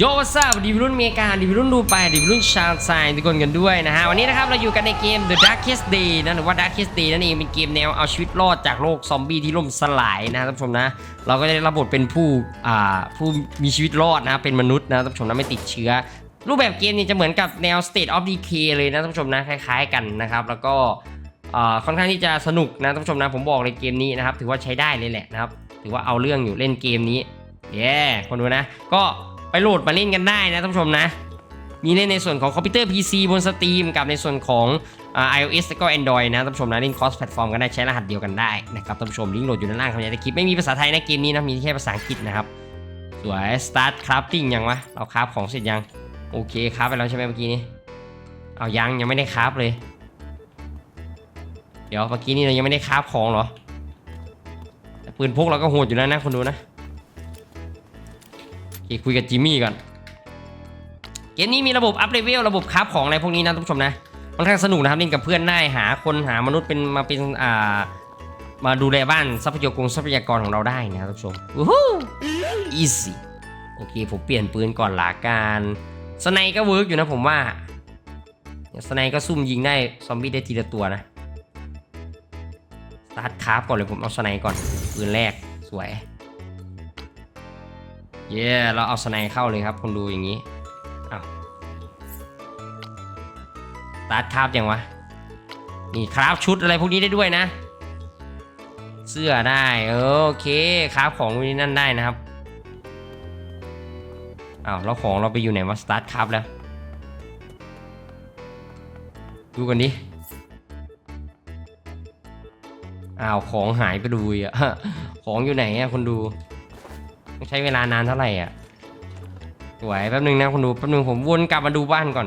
โยวัสดีวิรุ่นเมกาดีวิรุ่นดูไปดีวิรุ่นชาลไซน์ทุกคนกันด้วยนะฮะ วันนี้นะครับเราอยู่กันในเกม The Darkest Day นะหรือว่า Darkest Day นั่นเองเป็นเกมแนวเอาชีวิตรอดจากโลกซอมบี้ที่ล่มสลายนะท่านผู้ชมนะ เราก็ได้รับบทเป็นผู้อ่าผู้มีชีวิตรอดนะเป็นมนุษย์นะท่านผู้ชมนะไม่ติดเชื้อ รูปแบบเกมนี้จะเหมือนกับแนว State of Decay เลยนะท่านผู้ชมนะคล้าย ๆ กันนะครับแล้วก็อ่าค่อนข้างที่จะสนุกนะท่านผู้ชมนะผมบอกเลยเกมนี้นะครับถือว่าใช้ได้เลยแหละนะครับถือว่าเอาเรื่องอยู่เล่นเกมนี้เย้คนดูนะก็ ไปโหลดมาเล่นกันได้นะท่านผู้ชมนะ มีเล่นในส่วนของคอมพิวเตอร์ PC บนสตรีมกับในส่วนของอ่า iOS แล้วก็ Android นะท่านผู้ชมนะเล่น cross platform กันได้ใช้รหัสเดียวกันได้นะครับท่านผู้ชมลิงก์โหลดอยู่ด้านล่างคำนี้ในคลิปไม่มีภาษาไทยนะเกมนี้นะมีแค่ภาษาอังกฤษนะครับสวย start crafting ยังวะเราคราฟของเสร็จยังโอเคคราฟไปแล้วใช่ไหมเมื่อกี้นี้เอายังยังไม่ได้คราฟเลย เดี๋ยวเมื่อกี้นี่เรายังไม่ได้คราฟของเหรอปืนพกเราก็โหดอยู่แล้วนะคนดูนะ เคคุยกับจิมมี่ก่อน เกมนี้มีระบบอัพเลเวลระบบคราฟของอะไรพวกนี้นะท่านผู้ชมนะค่อนข้างสนุกนะครับเล่นกับเพื่อนได้หาคนหามนุษย์เป็นมาเป็นอ่ามาดูแลบ้านทรัพยากรทรัพยากรของเราได้นะครับท่านผู้ชมวู้ฮู้อีซี่โอเคผมเปลี่ยนปืนก่อนหลาการสไนก็เวิร์กอยู่นะผมว่าสไนก็ซุ่มยิงได้ซอมบี้ได้ทีละตัวนะสตาร์ทคราฟก่อนเลยผมเอาสไนก่อนปืนแรกสวย เย้เราเอาสไนเข้าเลยครับคุณดูอย่างนี้อ้าวสตาร์ทคราฟยังวะ นี่คราฟชุดอะไรพวกนี้ได้ด้วยนะ เสื้อได้โอเคคราฟของพวกนี้นั่นได้นะครับอ้าวแล้วของเราไปอยู่ไหนวะสตาร์ทคราฟแล้ว ดูกันดิอ้าวของหายไปดูอะ ของอยู่ไหนอะคนดู ต้องใช้เวลานานเท่าไหร่อะสวยแป๊บนึงนะคนดูแป๊บนึงผมวนกลับมาดูบ้านก่อน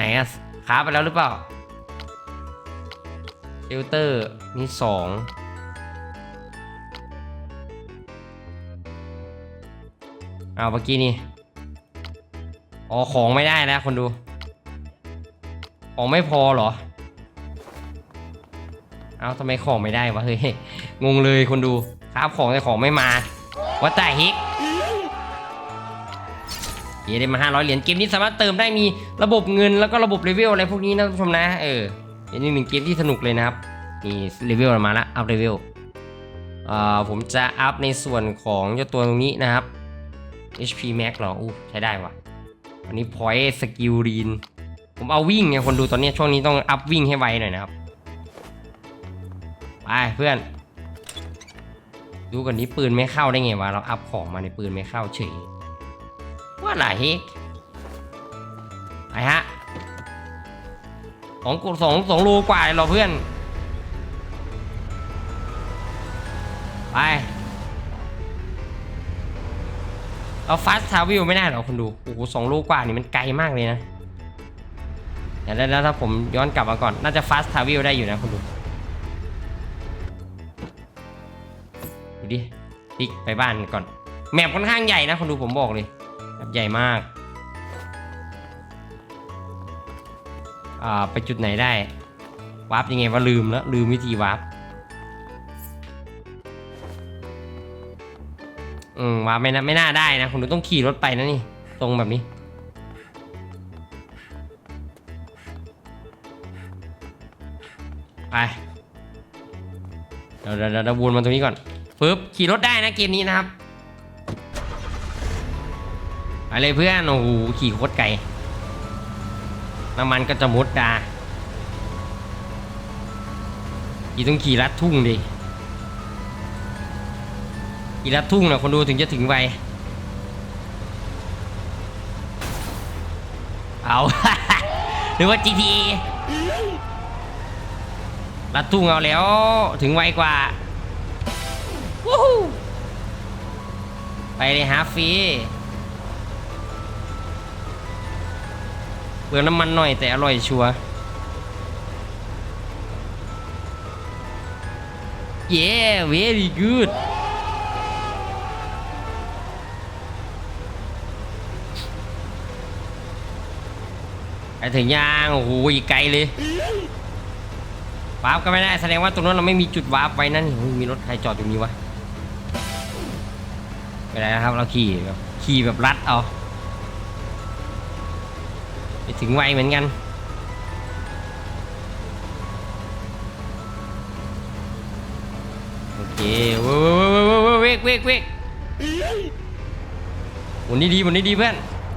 ไหนอะค้าไปแล้วหรือเปล่าเชลเตอร์มีสองเอาเมื่อกี้นี่อ๋อของไม่ได้แล้วคนดู ของไม่พอเหรอ เอาทำไมของไม่ได้วะเฮ้ยงงเลยคนดูครับของแต่ของไม่มาว่าแต่ฮิก เย้ได้มา 500 เหรียญเกมนี้สามารถเติมได้มีระบบเงินแล้วก็ระบบเลเวลอะไรพวกนี้นะท่านผู้ชมนะเออเป็นอีกหนึ่งเกมที่สนุกเลยนะครับมีเลเวลมาละอัพเลเวลอ่าผมจะอัพในส่วนของเจ้าตัวตรงนี้นะครับ HP Max เหรออู้ใช้ได้ว่ะอันนี้ Point Skill r e n ผมเอาวิ่งไงคนดูตอนนี้ช่วงนี้ต้องอัพวิ่งให้ไวหน่อยนะครับไปเพื่อน ดูกันนี้ปืนไม่เข้าได้ไงวะเราอัพของมาในปืนไม่เข้าเฉย ว่าไหนไปฮะสองสองสองโลกว่าเลยเราเพื่อน ไปเราฟาสทาวิลไม่ได้เหรอคุณดู โอ้โหสองโลกว่านี่มันไกลมากเลยนะเดี๋ยวแล้วถ้าผมย้อนกลับมาก่อน น่าจะฟาสทาวิลได้อยู่นะคุณดู ดูดิติ๊กไปบ้านก่อน แมปค่อนข้างใหญ่นะคุณดูผมบอกเลย แบบใหญ่มากอ่าไปจุดไหนได้วาร์ปยังไงว่าลืมแล้วลืมวิธีวาร์ปอืมวาร์ปไม่น่าไม่น่าได้นะคุณต้องขี่รถไปนะนี่ตรงแบบนี้ไปเดี๋ยวเดี๋ยวเดี๋ยววนมาตรงนี้ก่อนปึ๊บขี่รถได้นะเกมนี้นะครับ ไปเลยเพื่อนโอ้โหขี่โคตรไกลน้ำมันก็จะมุดดาขี่ต้องขี่ลัดทุ่งดิขี่ลัดทุ่งนะคนดูถึงจะถึงไวเอา หรือว่า GTA ลัดทุ่งเอาแล้วถึงไวกว่าวู้ฮู้ไปเลยฮาฟ เปลืองน้ำมันหน่อยแต่อร่อยชัวร์ Yeah very good ไปถึงยางโอ้โหอีกไกลเลยวาร์ปก็ไม่ได้แสดงว่าตรงนั้นเราไม่มีจุดวาร์ปไว้นั่นมีรถใครจอดอยู่นี้วะไม่ได้นะครับ เราขี่แบบขี่แบบรัดเอา ถึงไวเหมือนกัน โอเคเว้ยเว้ยเว้ยเว้ยเว้ยเว้ยหมุนนี่ดีหมุนนี่ดีเพื่อน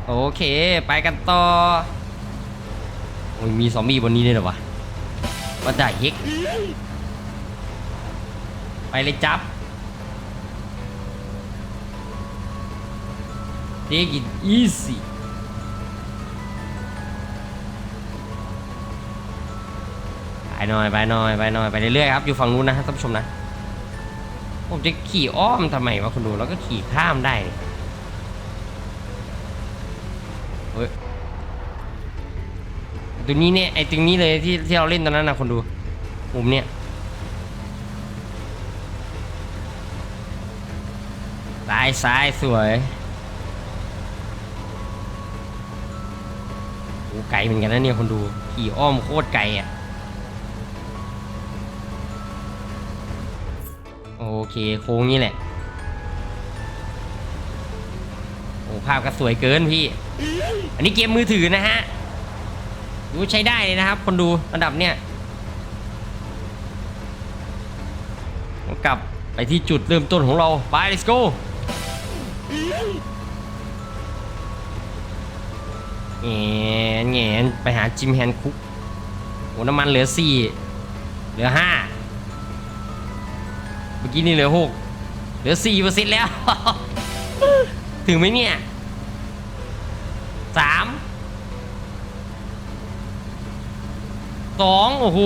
โอเค ไปกันต่อ โอ้ยมีซอมบี้บนนี้ด้วยเหรอวะว่าได้เฮกไปเลยจับ Take it easy หน่อยไปหน่อยไปหน่อยไปเรื่อยๆครับอยู่ฝั่งนู้นนะท่านผู้ชมนะ ผมจะขี่อ้อมทำไมวะคุณดูแล้วก็ขี่ข้ามได้เฮ้ยตรงนี้เนี่ยไอ้ตรงนี้เลยที่ที่เราเล่นตอนนั้นนะคนดูมุมเนี่ยซ้ายซ้ายสวยโอ้ไกลเหมือนกันนะเนี่ยคนดูขี่อ้อมโคตรไกลอะ เคโค้งนี้แหละ โอ้ภาพก็สวยเกินพี่ อันนี้เกมมือถือนะฮะ ดูใช้ได้เลยนะครับ คนดูระดับเนี้ยกลับไปที่จุดเริ่มต้นของเรา ไป let's go แงนแงนไปหาจิมแฮนคุกโอ้น้ำมันเหลือสี่เหลือห้า มื่อกี้นี่เหลือหกเหลือสี่เปอร์เซ็นต์แล้ว ถึงไหมเนี่ยสามสองโอ้โห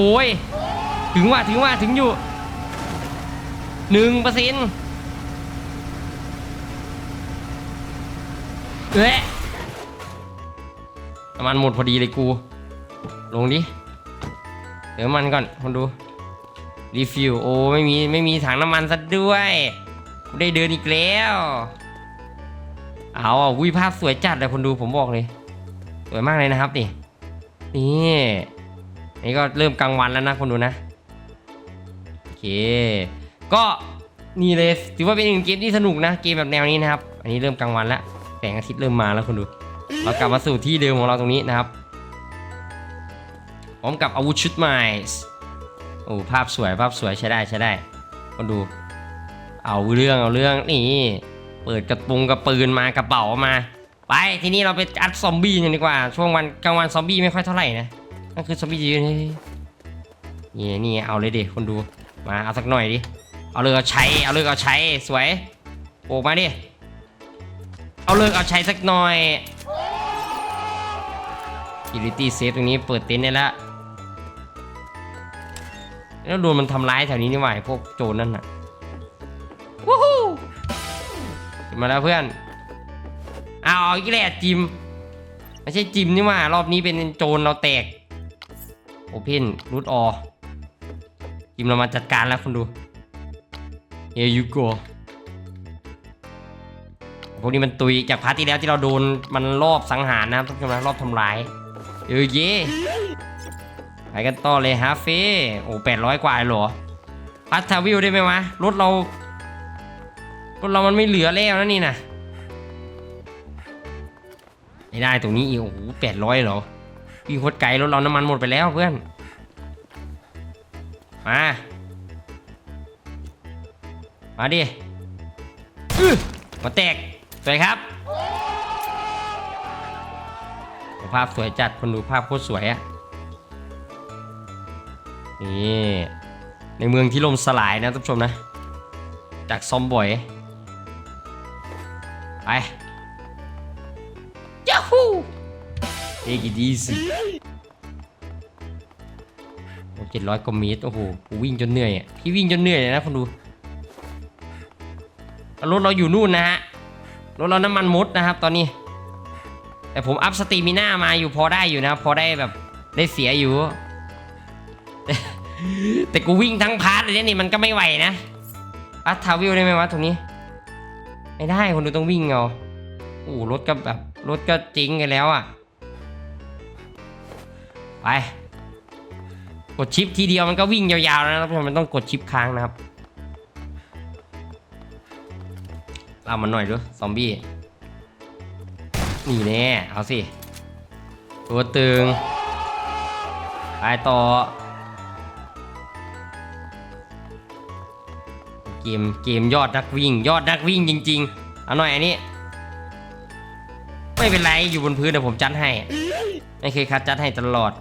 ถึงว่าถึงว่าถึงอยู่หนึ่งเปอร์เซ็นต์เอ๊ะน้ำมันหมดพอดีเลยกู ลงดิ เดี๋ยวมันก่อนคนดู รีฟิลโอ้ไม่มีไม่มีถังน้ำมันซะด้วยกูได้เดินอีกแล้ว เอาอะวิภาพสวยจัดเลยคนดูผมบอกเลย สวยมากเลยนะครับนี่นี่นี่ก็เริ่มกลางวันแล้วนะคนดูนะโอเค ก็นี่เลยถือว่าเป็นหนึ่งเกมที่สนุกนะเกมแบบแนวนี้นะครับ อันนี้เริ่มกลางวันแล้วแสงอาทิตย์เริ่มมาแล้วคนดู เรากลับมาสู่ที่เดิมของเราตรงนี้นะครับ พร้อมกับอาวุธชุดใหม่ โอ้ภาพสวยภาพสวยใช้ได้ใช้ได้คนดู เอาเรื่องเอาเรื่องนี่เปิดกระปุงกระปืนมากระเป๋ามา ไปทีนี้เราไปอัดซอมบี้กันดีกว่า ช่วงวันกลางวันซอมบี้ไม่ค่อยเท่าไหร่นะนั่นคือซอมบี้ยืนนี่นี่เอาเลยดิคนดูมาเอาสักหน่อยดิเอาเลือเอาใช้เอาเลือเอาใช้สวยโอกมาดิเอาเลือกเอาใช้สักหน่อยกิลิตี้เซฟตรงนี้เปิดเต็นท์ได้แล้ว แล้วโดนมันทำร้ายแถวนี้นี่หว่าไอ้พวกโจรนั่นน่ะวู้ฮู้ขึ้นมาแล้วเพื่อนเอาเอาอีกแล้วจิมไม่ใช่จิมนี่หว่ารอบนี้เป็นโจรเราแตกโอเพนรูดออจิมเรามาจัดการแล้วคุณดู Here you go พวกนี้มันตุยจากพาร์ทที่แล้วที่เราโดนมันรอบสังหารนะครับทุกคนนะรอบทำร้ายเออเย่ ไปกันต่อเลยฮะเฟ่โอ้แปดร้อยกว่าเหรอพัททาวิวได้ไหมวะรถเรารถเรามันไม่เหลือแล้วนะนี่นะไม่ได้ตรงนี้อีกโอ้โหแปดร้อยเหรอวิ่งโคตรไกลรถเราน้ำมันหมดไปแล้วเพื่อนมามาดิมาแตกสวยครับภาพสวยจัดคนดูภาพโคตรสวยอะ นี่ในเมืองที่ล่มสลายนะท่านผู้ชมนะ จากซอมบอยไปยาฮูเอกิดีสิโอ้เจ็ดร้อยกว่าเมตรโอ้โหกูวิ่งจนเหนื่อยอะพี่วิ่งจนเหนื่อยเลยนะคุณดูรถเราอยู่นู่นนะฮะรถเราน้ำมันมดนะครับ ตอนนี้ แต่ผมอัพสตรีมิน่ามาอยู่พอได้อยู่นะพอได้แบบได้เสียอยู่ แต่กูวิ่งทั้งพาร์ทเลยเนี่ยนี่มันก็ไม่ไหวนะอัพทาวิลได้ไหมวะตรงนี้ ไม่ได้คนดูต้องวิ่งเอาโอ้รถก็แบบรถก็จริงกันแล้วอะ ไปกดชิปทีเดียวมันก็วิ่งยาวๆแล้วนะครับมันต้องกดชิปค้างนะครับเรามันหน่อยดูซอมบี้นี่แน่เอาสิ ตัวตึงไปต่อ กมเกมยอดนักวิ่ง ยอดนักวิ่งจริง ๆ เอาหน่อยอันนี้ ไม่เป็นไรอยู่บนพื้นเดี๋ยวผมจัดให้ไม่เคยคัดจัดให้ตลอด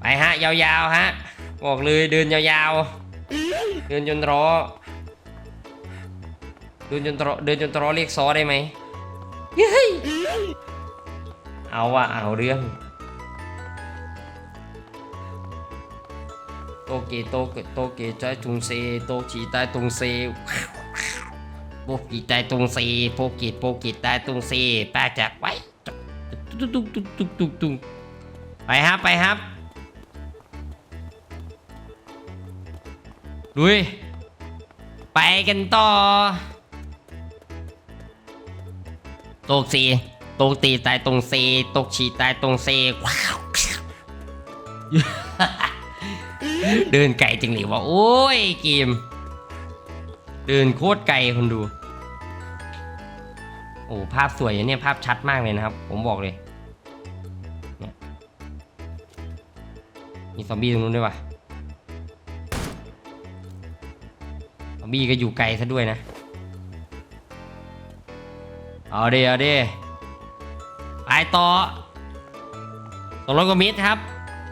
ไปฮะ ยาวๆฮะ บอกเลยเดินยาวๆ เดินจนรอเดินจนตรอเดินจนตรอเรียกซอได้ไหมเฮ้ยเอาอะเอาเรื่อง โตเกโตเกโตเกใจตุงเซโตจีใต้ตุงเซโปกีใต้ตุงเซโปกีโปกีใต้ตุงเซป้าจากไว้ตุ๊กตุ๊กตุ๊กตุ๊กตุ๊กตุ๊กไปครับไปครับลุยไปกันต่อตกสีตกตีตายตรงเซตกฉีตายตรงเซว้าว เดินไกลจริงหรือว่าโอ้ยเกม เดินโคตรไกลคนดู โอ้ภาพสวยอย่างเนี้ยภาพชัดมากเลยนะครับ ผมบอกเลยเนี่ยมีซอมบี้ตรงนู้นด้วยวะซอมบี้ก็อยู่ไกลซะด้วยนะ เอาดิเอาดิไปต่อสองร้อยกว่าเมตรครับ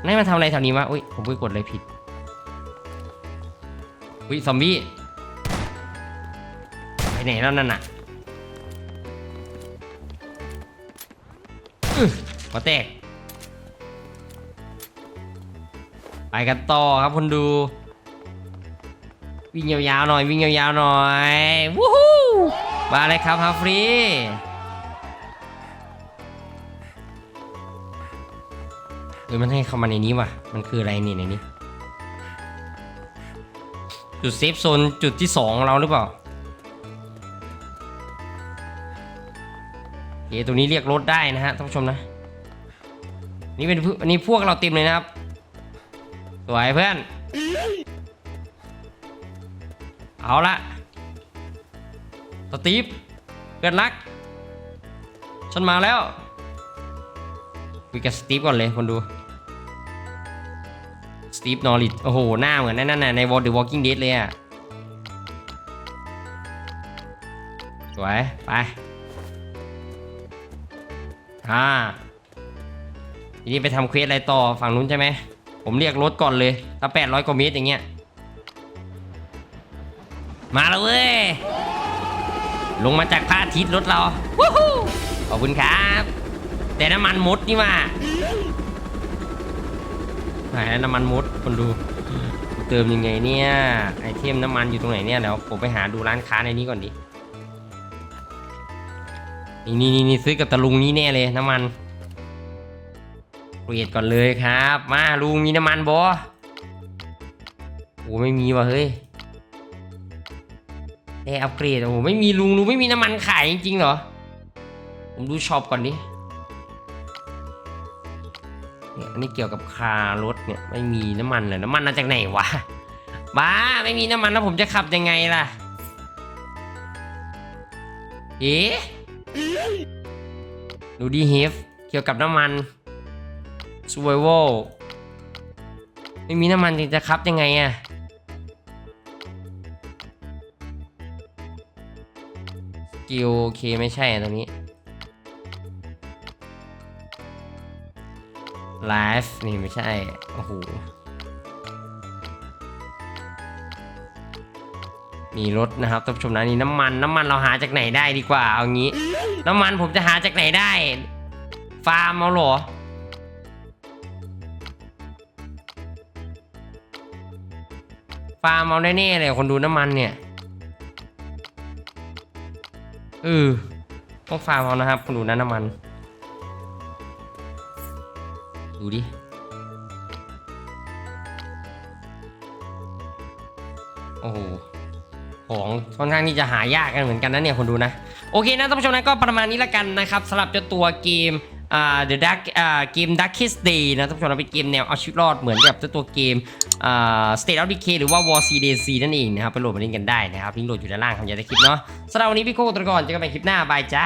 นี่มันทำอะไรแถวนี้วะอุ้ยผมไปกดอะไรผิด อุ้ยซอมบี้ไปไหนแล้วนั่นน่ะขอหัวแตก ไปกันต่อครับคนดู วิ่งยาวๆหน่อย วิ่งยาวๆหน่อยวู้ฮู้มาเลยครับฮาฟรีเออมันให้เข้ามาในนี้ว่ะ มันคืออะไรนี่ในนี้ จุดเซฟโซนจุดที่สองของเราหรือเปล่าโอเคตรงนี้เรียกรถได้นะฮะท่านผู้ชมนะ นี่เป็นอันนี้พวกเราเต็มเลยนะครับ สวยเพื่อน เอาละสตีฟเพื่อนรัก ฉันมาแล้วคุยกับสตีฟก่อนเลยคนดู สตีฟนอริทโอ้โห หน้าเหมือนนั่นน่ะใน Wall The Walking Dead เลยอะ สวย ไป อ่า ทีนี้ไปทำเควสอะไรต่อฝั่งนู้นใช่ไหม ผมเรียกรถก่อนเลยถ้า800กว่าเมตรอย่างเงี้ย มาแล้วเว้ย ลงมาจากพระอาทิตย์รถเรา ขอบคุณครับ แต่น้ำมันหมดนี่ว่า ไหนน้ำมันมดคนดูเติมยังไงเนี่ยไอเทมน้ำมันอยู่ตรงไหนเนี่ยเดี๋ยวผมไปหาดูร้านค้าในนี้ก่อนดินี่นี่นี่ซื้อกับตะลุงนี่แน่เลยน้ำมันเปลี่ยนก่อนเลยครับ มาลุงมีน้ำมันบอโอ้ไม่มีว่ะเฮ้ยได้อัปเกรดโอ้โหไม่มีลุงลุงไม่มีน้ำมันขายจริงๆเหรอผมดูช็อปก่อนดิ อันนี้เกี่ยวกับคารถเนี่ยไม่มีน้ำมันเลยน้ำมันมาจากไหนวะบ้าไม่มีน้ำมันแล้วผมจะขับยังไงล่ะ เอ๊ะดูดีเฮฟเกี่ยวกับน้ำมัน survival ไม่มีน้ำมันจะขับยังไงอะกิลโอเคไม่ใช่อะตรงนี้ ไลฟ์นี่ไม่ใช่ โอ้โห มีรถนะครับท่านผู้ชมนะนี่น้ำมันน้ำมันเราหาจากไหนได้ดีกว่า เอางี้ น้ำมันผมจะหาจากไหนได้ ฟาร์มเอาหรอ ฟาร์มเอาแน่ๆเลยคนดูน้ำมันเนี่ยเออต้องฟาร์มเอานะครับคุณดูนะน้ำมัน ดูดิ โอ้โห ของค่อนข้างที่จะหายากกันเหมือนกันนะเนี่ยคนดูนะ โอเคนะท่านผู้ชมนะก็ประมาณนี้ละกันนะครับสำหรับเจ้าตัวเกมอ่า The Dark อ่าเกม Darkest Day นะท่านผู้ชมนะเป็นเกมแนวเอาชีวิตรอดเหมือนกับเจ้าตัวเกมอ่า State of Decay หรือว่า War CDC นั่นเองนะครับไปโหลดมาเล่นกันได้นะครับลิงก์โหลดอยู่ด้านล่างของยาตะคลิปเนาะสำหรับวันนี้พี่โก้ตัวก่อนเจอกันใหม่คลิปหน้าบายจ้า